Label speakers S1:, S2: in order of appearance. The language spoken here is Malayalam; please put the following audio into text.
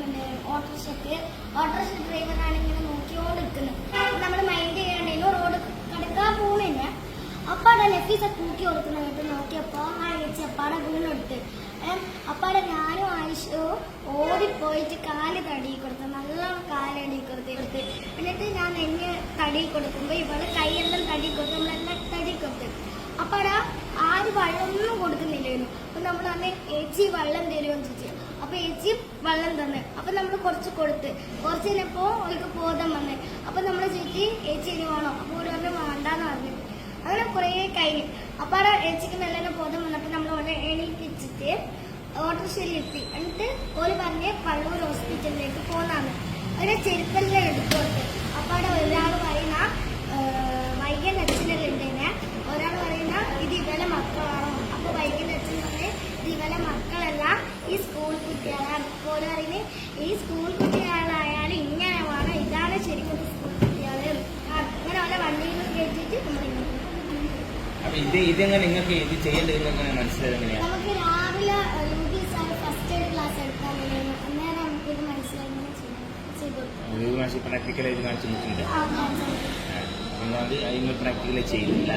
S1: പിന്നെ ഓട്ടോറിക്ഷയ്ക്ക് ഓട്ടോറിക്ഷ ഡ്രൈവറാണ് ഇങ്ങനെ നോക്കിയോണ്ട് നിൽക്കുന്നത് നമ്മൾ മൈൻഡ് ചെയ്യാണ്ട് റോഡ് കടക്കാൻ പോകുന്നില്ല അപ്പാടെ നഫീസ കൂക്കി കൊടുക്കുന്ന കേട്ട്. നോക്കിയപ്പോൾ ആ ചേച്ചി അപ്പാടെ വീണെടുത്ത്. അപ്പാടെ ഞാനും ആയിഷോ ഓടിപ്പോയിട്ട് കാൽ തടി കൊടുത്ത് നല്ല കാലടി കൊടുത്ത് കൊടുത്ത് എന്നിട്ട് ഞാൻ എന്നെ തടി കൊടുക്കുമ്പോൾ ഇവൾ കൈയെല്ലാം തടി കൊടുത്ത് നമ്മളെല്ലാം തടി കൊടുത്ത്. അപ്പാടെ ആര് വെള്ളമൊന്നും കൊടുക്കുന്നില്ലായിരുന്നു അപ്പം നമ്മൾ അന്ന് ഏച്ചി വെള്ളം തരുമെന്ന് ചോദിച്ചു. അപ്പൊ ഏച്ചി വെള്ളം തന്ന്. അപ്പൊ നമ്മൾ കുറച്ച് കൊടുത്ത്. കുറച്ച് കഴിഞ്ഞപ്പോ അവൾക്ക് ബോധം വന്ന്. അപ്പൊ നമ്മൾ ചേച്ചി ഏച്ചി ഇനി വേണോ? അപ്പൊ ഒരു പറഞ്ഞു വേണ്ടാന്ന് പറഞ്ഞു. അങ്ങനെ കുറേ കഴിഞ്ഞു. അപ്പൊ ആ ഏച്ചിക്ക് നല്ല ബോധം വന്നപ്പോ നമ്മൾ അവിടെ എണീപ്പിച്ചിട്ട് ഓട്ടോറിക്ഷയിൽ എത്തി. എന്നിട്ട് ഓര് പറഞ്ഞ് പള്ളൂർ ഹോസ്പിറ്റലിലേക്ക് പോന്നാണ്. അവിടെ ചെരുപ്പെല്ലാം എടുത്തോട്ട്? അപ്പൊ അവിടെ ഒരാൾ ഓര് പറയുന്നത് ഈ സ്കൂൾ കുട്ടികളായാലും ഇങ്ങനെ വേണം. ഇതാണ് ശരിക്കും സ്കൂൾ കുട്ടികൾ. ആ, അങ്ങനെ ഓലെ വണ്ടിയിൽ കയറ്റിയിട്ട് നമ്മൾ
S2: ഇത് ഇതെങ്ങനെ നിങ്ങൾക്ക് ഇത് ചെയ്യേണ്ടത് മനസ്സിലായത് എങ്ങനെയാ
S1: നമുക്ക് രാവിലെ U P sir first aid class എടുക്കാൻ അന്നേരം നമുക്ക് ഇത് മനസ്സിലായി. ചെയ്തു കൊടുക്കും.
S2: ഇത് കാണിച്ച് നിങ്ങൾ അത് ചെയ്യുന്നില്ല